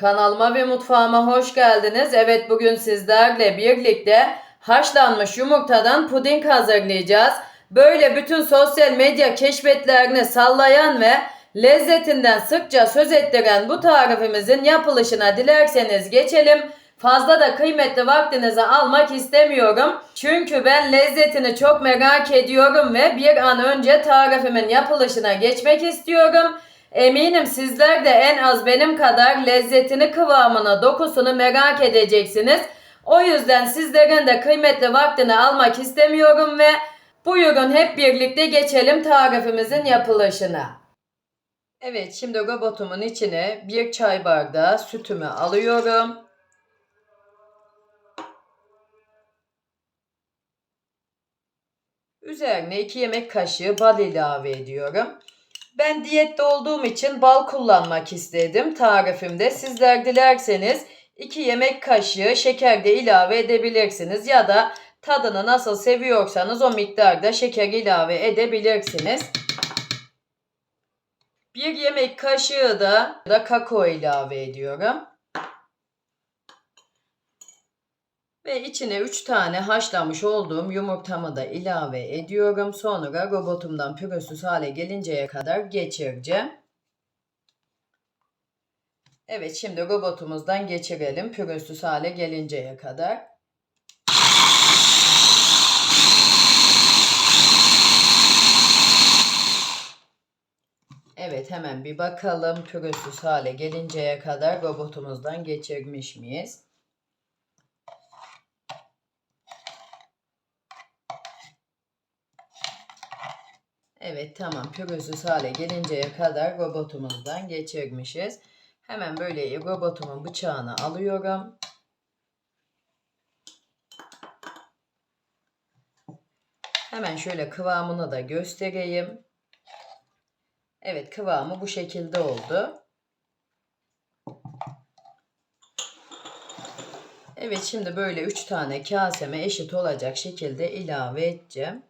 Kanalıma ve mutfağıma hoş geldiniz. Evet bugün sizlerle birlikte haşlanmış yumurtadan puding hazırlayacağız. Böyle bütün sosyal medya keşfetlerini sallayan ve lezzetinden sıkça söz ettiren bu tarifimizin yapılışına dilerseniz geçelim. Fazla da kıymetli vaktinizi almak istemiyorum. Çünkü ben lezzetini çok merak ediyorum ve bir an önce tarifimin yapılışına geçmek istiyorum. Eminim sizler de en az benim kadar lezzetini, kıvamını, dokusunu merak edeceksiniz. O yüzden sizlerin de kıymetli vaktini almak istemiyorum ve buyurun hep birlikte geçelim tarifimizin yapılışına. Evet şimdi robotumun içine bir çay bardağı sütümü alıyorum. Üzerine 2 yemek kaşığı bal ilave ediyorum. Ben diyette olduğum için bal kullanmak istedim tarifimde. Sizler dilerseniz 2 yemek kaşığı şeker de ilave edebilirsiniz ya da tadını nasıl seviyorsanız o miktarda şeker ilave edebilirsiniz. 1 yemek kaşığı da, da kakao ilave ediyorum. Ve içine 3 tane haşlamış olduğum yumurtamı da ilave ediyorum. Sonra robotumdan pürüzsüz hale gelinceye kadar geçireceğim. Evet şimdi robotumuzdan geçirelim pürüzsüz hale gelinceye kadar. Evet hemen bir bakalım pürüzsüz hale gelinceye kadar robotumuzdan geçirmiş miyiz? Evet tamam pürüzsüz hale gelinceye kadar robotumuzdan geçirmişiz. Hemen böyle robotumun bıçağını alıyorum. Hemen şöyle kıvamını da göstereyim. Evet kıvamı bu şekilde oldu. Evet şimdi böyle 3 tane kaseme eşit olacak şekilde ilave edeceğim.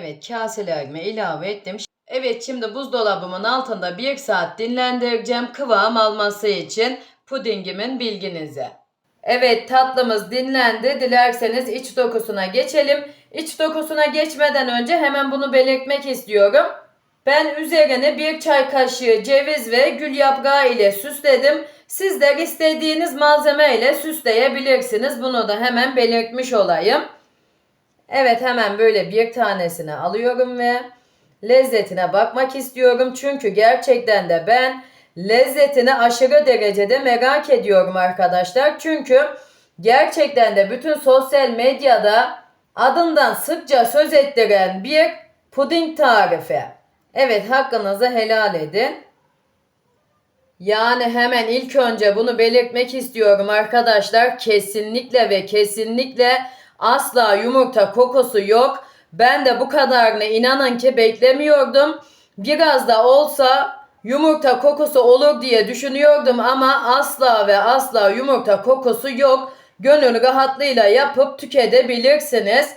Evet kaselerime ilave ettim. Evet şimdi buzdolabımın altında 1 saat dinlendireceğim kıvam alması için pudingimin bilginize. Evet tatlımız dinlendi. Dilerseniz iç dokusuna geçelim. İç dokusuna geçmeden önce hemen bunu belirtmek istiyorum. Ben üzerine bir çay kaşığı ceviz ve gül yaprağı ile süsledim. Sizler istediğiniz malzeme ile süsleyebilirsiniz. Bunu da hemen belirtmiş olayım. Evet hemen böyle bir tanesini alıyorum ve lezzetine bakmak istiyorum. Çünkü gerçekten de ben lezzetini aşırı derecede merak ediyorum arkadaşlar. Çünkü gerçekten de bütün sosyal medyada adından sıkça söz ettiren bir puding tarifi. Evet hakkınızı helal edin. Yani hemen ilk önce bunu belirtmek istiyorum arkadaşlar. Kesinlikle ve kesinlikle asla yumurta kokusu yok. Ben de bu kadarını inanın ki beklemiyordum. Biraz da olsa yumurta kokusu olur diye düşünüyordum ama asla ve asla yumurta kokusu yok. Gönül rahatlığıyla yapıp tüketebilirsiniz.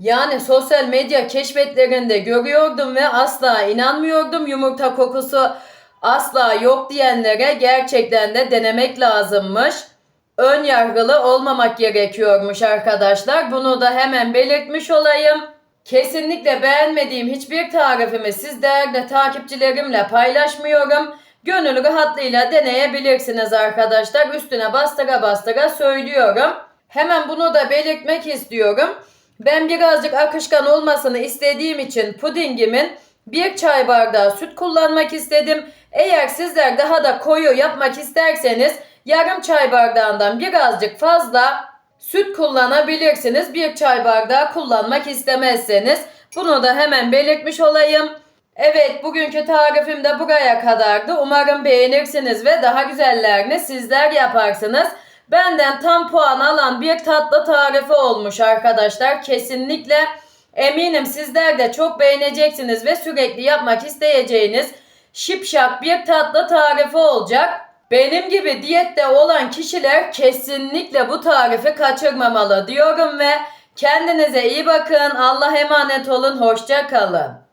Yani sosyal medya keşfetlerinde görüyordum ve asla inanmıyordum yumurta kokusu asla yok diyenlere gerçekten de denemek lazımmış. Ön yargılı olmamak gerekiyormuş arkadaşlar. Bunu da hemen belirtmiş olayım. Kesinlikle beğenmediğim hiçbir tarifimi siz değerli takipçilerimle paylaşmıyorum. Gönül rahatlığıyla deneyebilirsiniz arkadaşlar. Üstüne bastıra bastıra söylüyorum. Hemen bunu da belirtmek istiyorum. Ben birazcık akışkan olmasını istediğim için pudingimin bir çay bardağı süt kullanmak istedim. Eğer sizler daha da koyu yapmak isterseniz yarım çay bardağından birazcık fazla süt kullanabilirsiniz. Bir çay bardağı kullanmak istemezseniz bunu da hemen belirtmiş olayım. Evet bugünkü tarifim de buraya kadardı. Umarım beğenirsiniz ve daha güzellerini sizler yaparsınız. benden tam puan alan bir tatlı tarifi olmuş arkadaşlar. Kesinlikle eminim sizler de çok beğeneceksiniz ve sürekli yapmak isteyeceğiniz şipşak bir tatlı tarifi olacak. Benim gibi diyette olan kişiler kesinlikle bu tarifi kaçırmamalı diyorum ve kendinize iyi bakın. Allah emanet olun. Hoşça kalın.